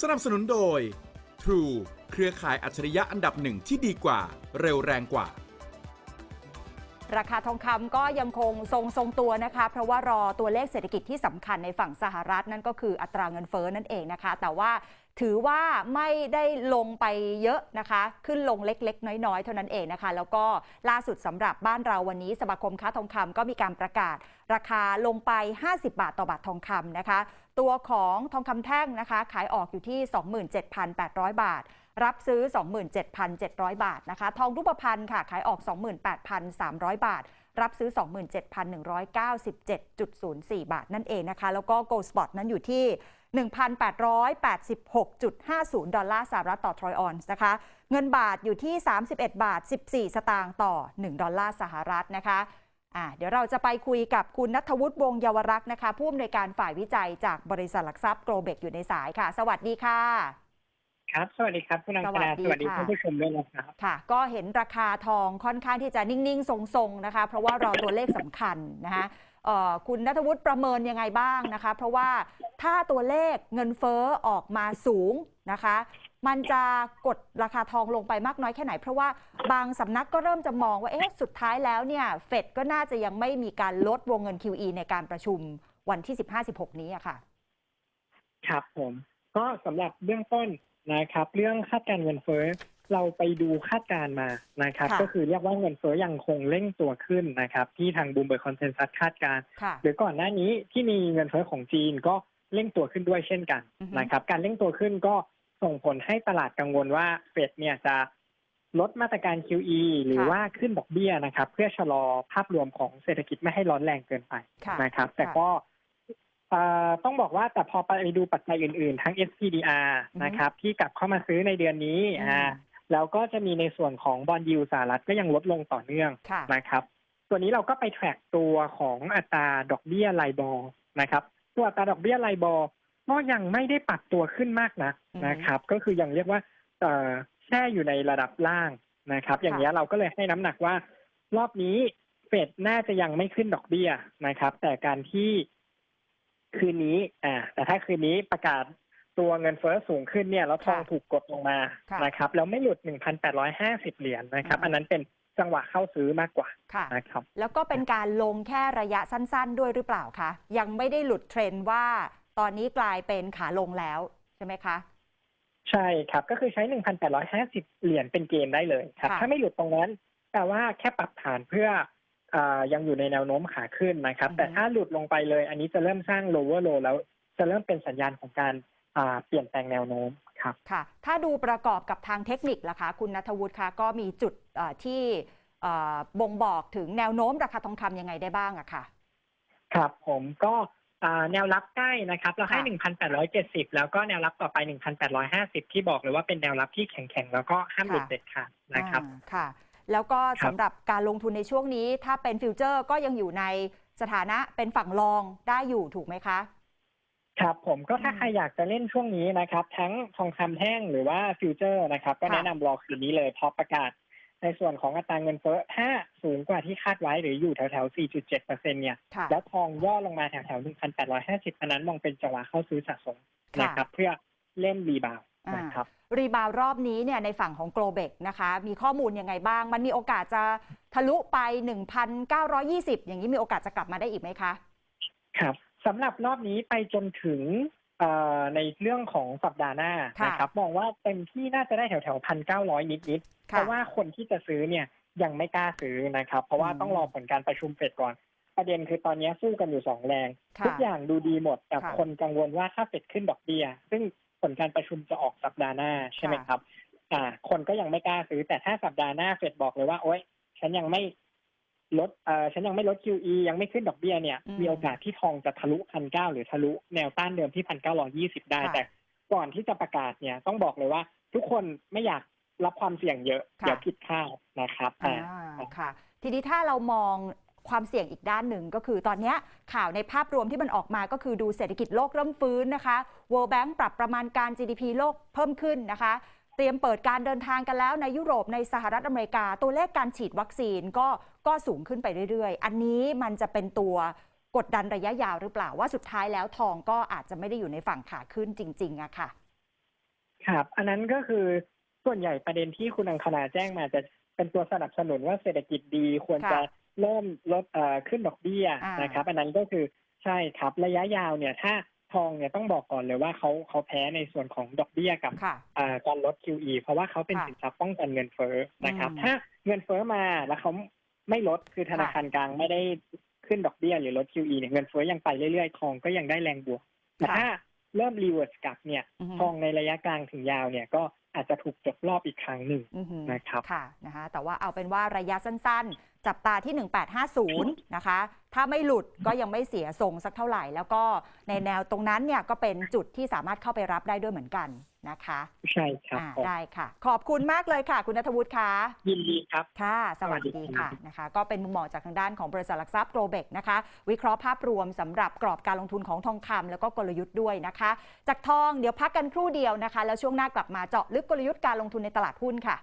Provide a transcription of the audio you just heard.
สนับสนุนโดย True เครือข่ายอัจฉริยะอันดับหนึ่งที่ดีกว่า เร็วแรงกว่า ราคาทองคำก็ยังคงทรงทรงตัวนะคะ เพราะว่ารอตัวเลขเศรษฐกิจที่สำคัญในฝั่งสหรัฐนั่นก็คืออัตราเงินเฟ้อนั่นเองนะคะ แต่ว่าถือว่าไม่ได้ลงไปเยอะนะคะ ขึ้นลงเล็กๆ น้อยๆ เท่านั้นเองนะคะ แล้วก็ล่าสุดสำหรับบ้านเราวันนี้สมาคมค้าทองคำก็มีการประกาศ ราคาลงไป 50 บาทต่อบาททองคำนะคะ ตัวของทองคำแท่งนะคะ ขายออกอยู่ที่ 27,800 บาท รับซื้อ 27,700 บาทนะคะ ทองรูปพรรณค่ะ ขายออก 28,300 บาท รับซื้อ 27,197.04 บาทนั่นเองนะคะ แล้วก็ Gold Spot นั้นอยู่ที่1,886.50 ดอลลาร์สหรัฐต่อทรอยออนซ์นะคะ เงินบาทอยู่ที่ 31 บาท 14 สตางค์ต่อ 1 ดอลลาร์สหรัฐนะคะอ่าเดี๋ยวเราจะไปคุยกับคุณนัทวุฒิวงเยาวรักษ์นะคะ ผู้อำนวยการฝ่ายวิจัยจากบริษัทหลักทรัพย์โกลเบกอยู่ในสายค่ะ สวัสดีค่ะ ครับ สวัสดีครับคุณอังคณาสสวัวัสสดีดีค่ะท่านผู้ชมด้วยนะครับค่ะ ก็เห็นราคาทองค่อนข้างที่จะนิ่ง ๆ ทรง ๆ นะคะ เพราะว่ารอตัวเลขสำคัญนะคะเอ่อคุณนัทวุฒิประเมินยังไงบ้างนะคะ เพราะว่าถ้าตัวเลขเงินเฟ้อออกมาสูงนะคะ มันจะกดราคาทองลงไปมากน้อยแค่ไหน เพราะว่าบางสำนักก็เริ่มจะมองว่าเอ๊ะสุดท้ายแล้วเนี่ยเฟดก็น่าจะยังไม่มีการลดวงเงิน QE ในการประชุมวันที่ 15-16 นี้อะค่ะ ครับผม ก็สำหรับเบื้องต้น นะครับ เรื่องคาดการณ์เงินเฟ้อเราไปดูคาดการณ์มานะครับค่ะก็คือเรียกว่าเงินเฟ้อยังคงเร่งตัวขึ้นนะครับ ที่ทางบูมเบอร์คอนเซนแซสคาดการณ์ค่ะหรือก่อนหน้านี้ที่มีเงินเฟ้อของจีนก็เร่งตัวขึ้นด้วยเช่นกันอือฮึนะครับ การเร่งตัวขึ้นก็ส่งผลให้ตลาดกังวลว่าเฟดเนี่ยจะลดมาตรการ QE หรือว่าขึ้นดอกเบี้ยนะครับ เพื่อชะลอภาพรวมของเศรษฐกิจไม่ให้ร้อนแรงเกินไปค่ะนะครับ แต่ค่ะก็เอ่อ ต้องบอกว่าแต่พอไปดูปัจจัยอื่น ๆ ทั้ง SPDR อือฮึนะครับ ที่กลับเข้ามาซื้อในเดือนนี้อืมอ่าแล้วก็จะมีในส่วนของบอลยูสหรัฐก็ยังลดลงต่อเนื่องค่ะนะครับ ตัวนี้เราก็ไปแทร็กตัวของอัตราดอกเบี้ยไลบอลนะครับตัวอัตราดอกเบี้ยไลบอลก็ยังไม่ได้ปรับตัวขึ้นมากนักอืมนะครับ ก็คือยังเรียกว่าเอ่อแช่อยู่ในระดับล่างนะครับ อย่างนี้ยเราก็เลยให้น้ำหนักว่า รอบนี้เฟดน่าจะยังไม่ขึ้นดอกเบี้ยนะครับ แต่การที่ คืนนี้อ่าแต่ถ้าคืนนี้ประกาศตัวเงินเฟ้อสูงขึ้นเนี่ยแล้วทองค่ะถูกกดลงมาค่ะนะครับแล้วไม่หลุด 1,850 เหรียญนะครับอืมอันนั้นเป็นจังหวะเข้าซื้อมากกว่าค่ะนะครับ แล้วก็เป็นการลงแค่ระยะสั้นๆ ด้วยหรือเปล่าคะ ยังไม่ได้หลุดเทรนด์ว่าตอนนี้กลายเป็นขาลงแล้วใช่ไหมคะ ใช่ครับก็คือใช้ 1,850 เหรียญเป็นเกณฑ์ได้เลยครับค่ะถ้าไม่หลุดตรงนั้นแปลว่าแค่ปรับฐานเพื่ออา ยังอยู่ในแนวโน้มขาขึ้นนะครับ แต่ถ้าหลุดลงไปเลย อันนี้จะเริ่มสร้าง lower low แล้วจะเริ่มเป็นสัญญาณของการอ่าเปลี่ยนแปลงแนวโน้มครับค่ะ ถ้าดูประกอบกับทางเทคนิคล่ะคะ คุณนัทวุฒิคะก็มีจุดเอ่อที่เอ่อบ่งบอกถึงแนวโน้มราคาทองคำยังไงได้บ้างอะค่ะ ครับผมก็อ่าแนวรับใกล้นะครับ เราให้ค่ะ1,870 แล้วก็แนวรับต่อไป 1,850 ที่บอกเลยว่าเป็นแนวรับที่แข็งๆ แล้วก็ห้ามหลุดค่ะเด็ดขาดนะครับอ่าค่ะ แล้วก็ครับสำหรับการลงทุนในช่วงนี้ ถ้าเป็นฟิวเจอร์ก็ยังอยู่ในสถานะเป็นฝั่งรองได้อยู่ถูกไหมคะ ครับผมก็ถ้าอืมใครอยากจะเล่นช่วงนี้นะครับ ทั้งทองคำแท่งหรือว่าฟิวเจอร์นะครับ ก็ค่ะแนะนำรอคืนนี้เลยเพราะประกาศในส่วนของอัตราเงินเฟ้อถ้าสูงกว่าที่คาดไว้หรืออยู่แถวๆ4.7เปอร์เซ็นเนี่ยค่ะแล้วทองย่อลงมาแถวๆ1,850อันนั้นมองเป็นจังหวะเข้าซื้อสะสมนะครับ เพื่อเล่นรีบาวด์ นะครับรีบาวด์รอบนี้เนี่ยในฝั่งของ g l o b e x นะคะ มีข้อมูลยังไงบ้าง มันมีโอกาสจะทะลุไป 1,920 อย่างนี้มีโอกาสจะกลับมาได้อีกไหมคะ ครับสำหรับรอบนี้ไปจนถึงเอ่อในเรื่องของสัปดาห์หน้าค่ะนะครับมองว่าเต็มที่น่าจะได้แถวแถวพันเก้าร้อยนิดๆเพค่ะราะว่าคนที่จะซื้อเนี่ยยังไม่กล้าซื้อนะครับ เพราะว่าอืมต้องรอผลการประชุมเฟดก่อน ประเด็นคือตอนนี้สู้กันอยู่สองแรงค่ะทุกอย่างดูดีหมดแต่ค่ะคนกังวลว่าถ้าเฟดขึ้นดอกเบี้ย ซึ่ง ผลการประชุมจะออกสัปดาห์หน้าใช่ไหมค่ะครับ อ่า คนก็ยังไม่กล้าซื้อ แต่ถ้าสัปดาห์หน้าเฟดบอกเลยว่า โอ๊ย ฉันยังไม่ลดเอ่อฉันยังไม่ลด QE ยังไม่ขึ้นดอกเบี้ยเนี่ยอืมมีโอกาสที่ทองจะทะลุพันเก้าหรือทะลุแนวต้านเดิมที่พันเก้าร้อยี่สิบได้ค่ะแต่ก่อนที่จะประกาศเนี่ยต้องบอกเลยว่า ทุกคนไม่อยากรับความเสี่ยงเยอะค่ะเดี๋ยวผิดคาดนะครับอ่าอ่าค่ะ ทีนี้ถ้าเรามอง ความเสี่ยงอีกด้านหนึ่งก็คือตอนนี้ข่าวในภาพรวมที่มันออกมาก็คือดูเศรษฐกิจโลกเริ่มฟื้นนะคะ World Bank ปรับประมาณการ GDP โลกเพิ่มขึ้นนะคะ เตรียมเปิดการเดินทางกันแล้วในยุโรปในสหรัฐอเมริกา ตัวเลขการฉีดวัคซีนก็ก็สูงขึ้นไปเรื่อยๆ อันนี้มันจะเป็นตัวกดดันระยะยาวหรือเปล่าว่าสุดท้ายแล้วทองก็อาจจะไม่ได้อยู่ในฝั่งขาขึ้นจริงๆอะค่ะ ครับ อันนั้นก็คือส่วนใหญ่ประเด็นที่คุณอังคณาแจ้งมาจะ เป็นตัวสนับสนุนว่าเศรษฐกิจดีควรค่ะจะเริ่มลดเอ่อขึ้นดอกเบี้ยอ่านนะครับ อันนั้นก็คือใช่ครับระยะยาวเนี่ยถ้าทองเนี่ยต้องบอกก่อนเลยว่าเขาเขาแพ้ในส่วนของดอกเบี้ยกับค่ะอ่าการลด QE เพราะว่าเขาเป็นค่ะสินทรัพย์ป้องกันเงินเฟ้อนะครับอืมถ้าเงินเฟ้อมาแล้วเขาไม่ลดคือธนาคารกลางไม่ได้ขึ้นดอกเบี้ยหรือลด QE เนี่ยเงินเฟ้อยังไปเรื่อยๆ ทองก็ยังได้แรงบวกแต่ค่ะถ้าเริ่มรีเวิร์สกลับเนี่ยอือฮึทองในระยะกลางถึงยาวเนี่ยก็ อาจจะถูกจบรอบอีกครั้งหนึ่งอือหือนะครับค่ะนะคะแต่ว่าเอาเป็นว่าระยะสั้นๆ จับตาที่ 1850 นะคะ ถ้าไม่หลุดก็ยังไม่เสียทรงสักเท่าไหร่ แล้วก็ในแนวตรงนั้นเนี่ยก็เป็นจุดที่สามารถเข้าไปรับได้ด้วยเหมือนกันนะคะ ใช่ครับอ่าผมได้ค่ะ ขอบคุณมากเลยค่ะ คุณนัทวุฒิค่ะยินดีครับค่ะ สวัสสวัสดีดีครัค่ะบนะคะ ก็เป็นมุมมองจากทางด้านของบริษัทหลักทรัพย์โกลเบกนะคะ วิเคราะห์ภาพรวมสำหรับกรอบการลงทุนของทองคำแล้วก็กลยุทธ์ด้วยนะคะ จากทองเดี๋ยวพักกันครู่เดียวนะคะ แล้วช่วงหน้ากลับมาเจาะลึกกลยุทธ์การลงทุนในตลาดหุ้นค่ะ